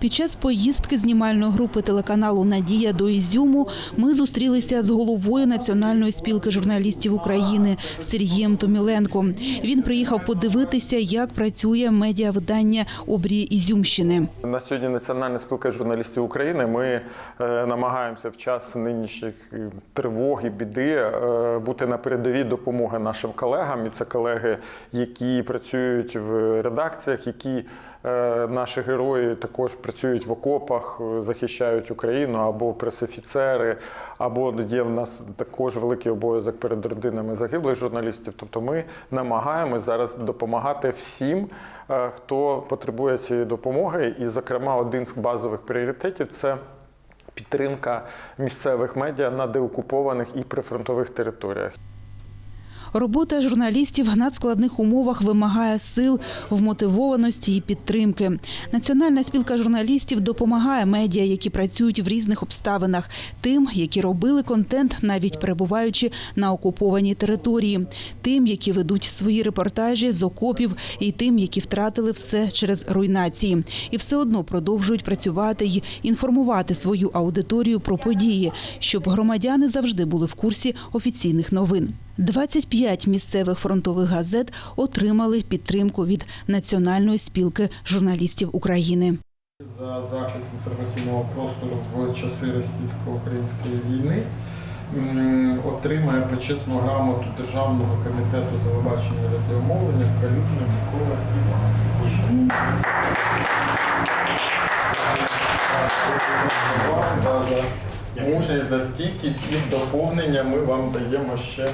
Під час поїздки знімальної групи телеканалу Надія до Ізюму ми зустрілися з головою Національної спілки журналістів України Сергієм Томіленко. Він приїхав подивитися, як працює медіавидання обрії Ізюмщини. На сьогодні Національна спілка журналістів України. Ми е, намагаємося в час нинішніх тривог і біди е, бути на передовій допомоги нашим колегам. І це колеги, які працюють в редакціях, які наші герої також працюють в окопах, е, захищають Україну або пресофіцери, або є в нас також великий обов'язок перед родинами загиблих журналістів. Тобто ми намагаємось зараз допомагати всім, е, хто потребує цієї допомоги. І, зокрема, один з базових пріоритетів це. Підтримка місцевих медіа на деокупованих і прифронтових територіях. Робота журналістів в надскладних умовах вимагає сил, вмотивованості і підтримки. Національна спілка журналістів допомагає медіа, які працюють в різних обставинах, тим, які робили контент, навіть перебуваючи на окупованій території, тим, які ведуть свої репортажі з окопів, і тим, які втратили все через руйнації, і все одно продовжують працювати і інформувати свою аудиторію про події, щоб громадяни завжди були в курсі офіційних новин. 25 місцевих фронтових газет отримали підтримку від Національної спілки журналістів України. за захист інформаційного простору в часи російсько-української війни. Отримає почесну грамоту Державного комітету телебачення і радіомовлення Калюжний Микола Іванович. Мужність за стійкість і доповнення ми вам даємо ще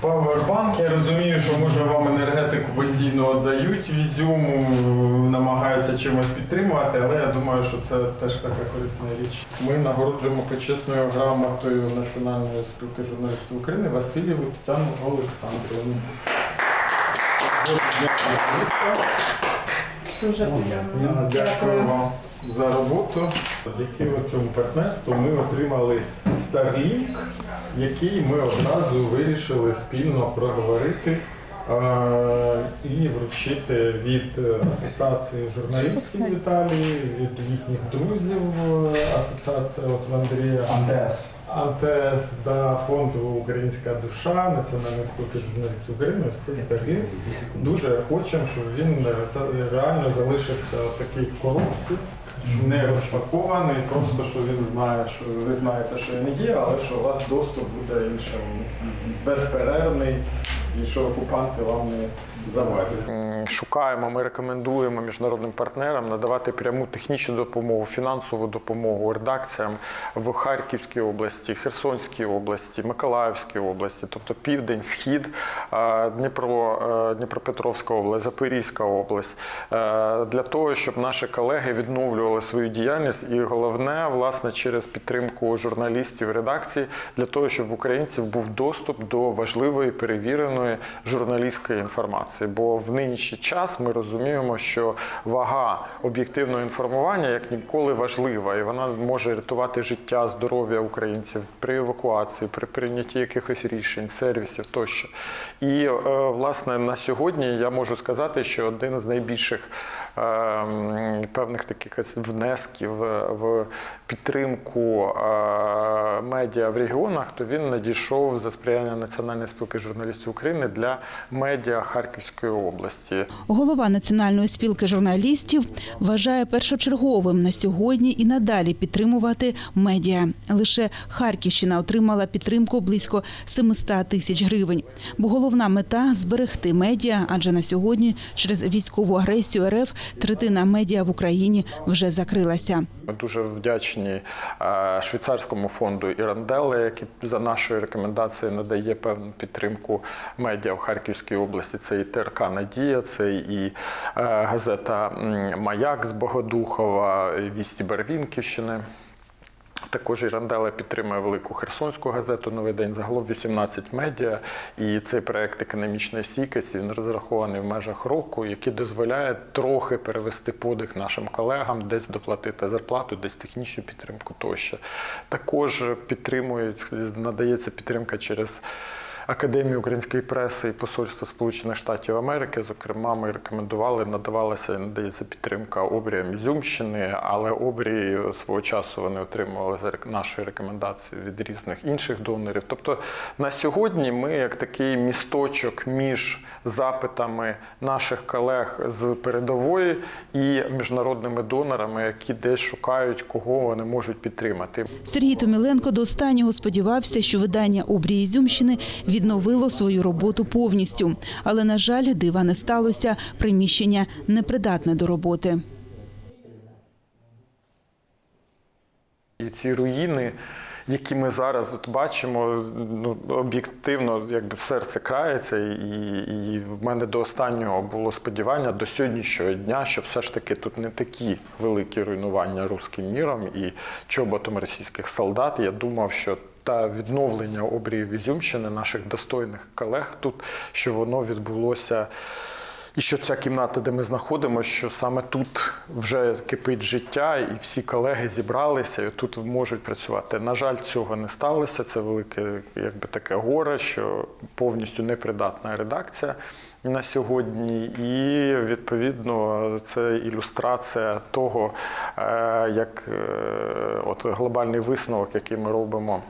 Павербанк. Я розумію, що може вам енергетику постійно дають в Ізюму, намагаються чимось підтримувати, але я думаю, що це теж така корисна річ. Ми нагороджуємо почесною грамотою Національної спілки журналістів України Васильєву Тетяну Олександрівну. Дуже. Дякую вам за роботу. Завдяки цьому партнерству ми отримали Starlink, який ми одразу вирішили спільно проговорити е, і вручити від Асоціації журналістів в Італії, від їхніх друзів е, Асоціація от Андрія. АНТС. АНТС да, фонду Українська душа, Національної спілки журналістів України, цей Starlink. Дуже хочемо, щоб він е, реально залишився такий в коробці, не розпакований, просто що він знає, що ви знаєте, що він є, але що у вас доступ буде іншим безперервний і що окупанти вам не завадять. М, Шукаємо, ми рекомендуємо міжнародним партнерам надавати пряму технічну допомогу, фінансову допомогу редакціям в Харківській області, Херсонській області, Миколаївській області, тобто Південь, Схід, Дніпро, е, Дніпропетровська область, Запорізька область, е, для того, щоб наші колеги відновлювали свою діяльність, і головне, власне, через підтримку журналістів редакції, для того, щоб в українців був доступ до важливої перевіреної журналістської інформації. Бо в нинішній час ми розуміємо, що вага об'єктивного інформування як ніколи важлива, і вона може рятувати життя, здоров'я українців при евакуації, при прийнятті якихось рішень, сервісів тощо. І е, власне на сьогодні я можу сказати, що один з найбільших певних таких внесків е, в підтримку е, медіа в регіонах, то він надійшов за сприяння Національної спілки журналістів України для медіа Харківської області. Голова Національної спілки журналістів вважає першочерговим на сьогодні і надалі підтримувати медіа. Лише Харківщина отримала підтримку близько 700 тисяч гривень. Бо головна мета зберегти медіа, адже на сьогодні через військову агресію РФ третина медіа в Україні вже закрилася. Ми дуже вдячні е, швейцарському фонду Іранделе, який за нашою рекомендацією надає певну підтримку медіа в Харківській області. Це і ТРК Надія, це і е, газета Маяк з Богодухова, Вісті Барвінківщини. Також Ірандела підтримує велику херсонську газету Новий день. Загалом 18 медіа. І цей проект економічної стійкості він розрахований в межах року, який дозволяє трохи перевести подих нашим колегам, десь доплатити зарплату, десь технічну підтримку тощо. Також підтримують, надається підтримка через Академії української преси і Посольства Сполучених Штатів Америки. Зокрема, ми рекомендували, надавалася надається підтримка обріям Ізюмщини, але обрії свого часу вони отримували за рек- нашою рекомендацією від різних інших донорів. Тобто на сьогодні ми як такий місточок між запитами наших колег з передової і міжнародними донорами, які десь шукають, кого вони можуть підтримати. Сергій Томіленко до останнього сподівався, що видання обрії Ізюмщини відновило свою роботу повністю. Але, на жаль, дива не сталося. Приміщення непридатне до роботи. І ці руїни, які ми зараз от бачимо, ну об'єктивно, якби серце крається, і, і в мене до останнього було сподівання до сьогоднішнього дня, що все ж таки тут не такі великі руйнування руським міром і чоботом російських солдат. Я думав, що та відновлення обріїв Ізюмщини наших достойних колег тут, що воно відбулося. І що ця кімната, де ми знаходимося, що саме тут вже кипить життя, і всі колеги зібралися, і тут можуть працювати. На жаль, цього не сталося. Це велике, якби таке горе, що повністю непридатна редакція на сьогодні. І відповідно це ілюстрація того, е, як е, от глобальний висновок, який ми робимо.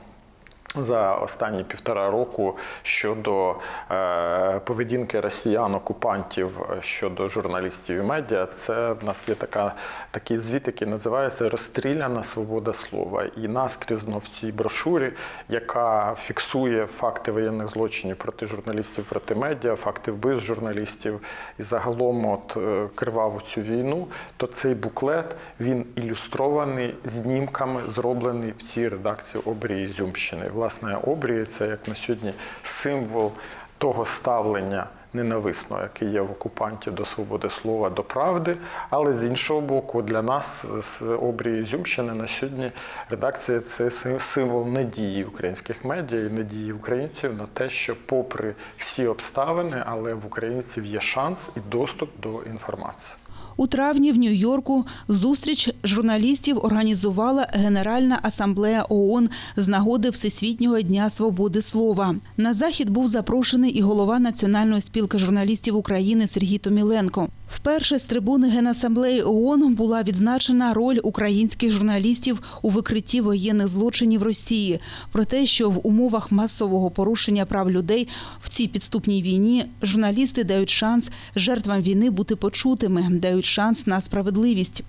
За останні півтора року щодо е, поведінки росіян-окупантів е, щодо журналістів і медіа, це в нас є така, такий звіт, який називається Розстріляна свобода слова. І наскрізно в цій брошурі, яка фіксує факти воєнних злочинів проти журналістів, проти медіа, факти вбивств журналістів і загалом от е, криваву цю війну, то цей буклет він ілюстрований знімками, зроблений в цій редакції обрії Зюмщини. Власне, обрії як на сьогодні символ того ставлення ненависного, яке є в окупантів до свободи слова, до правди. Але з іншого боку, для нас з обрії Зюмщини на сьогодні редакція це символ надії українських медіа і надії українців на те, що, попри всі обставини, але в українців є шанс і доступ до інформації. У травні в Нью-Йорку зустріч журналістів організувала Генеральна асамблея ООН з нагоди Всесвітнього дня свободи слова. На захід був запрошений і голова Національної спілки журналістів України Сергій Томіленко. Вперше з трибуни Генасамблеї ООН була відзначена роль українських журналістів у викритті воєнних злочинів Росії. Про те, що в умовах масового порушення прав людей в цій підступній війні журналісти дають шанс жертвам війни бути почутими, дають шанс на справедливість.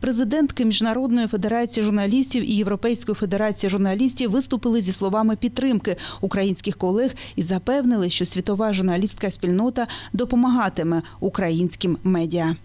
Президентки Міжнародної федерації журналістів і Європейської федерації журналістів виступили зі словами підтримки українських колег і запевнили, що світова журналістська спільнота допомагатиме українським медіа.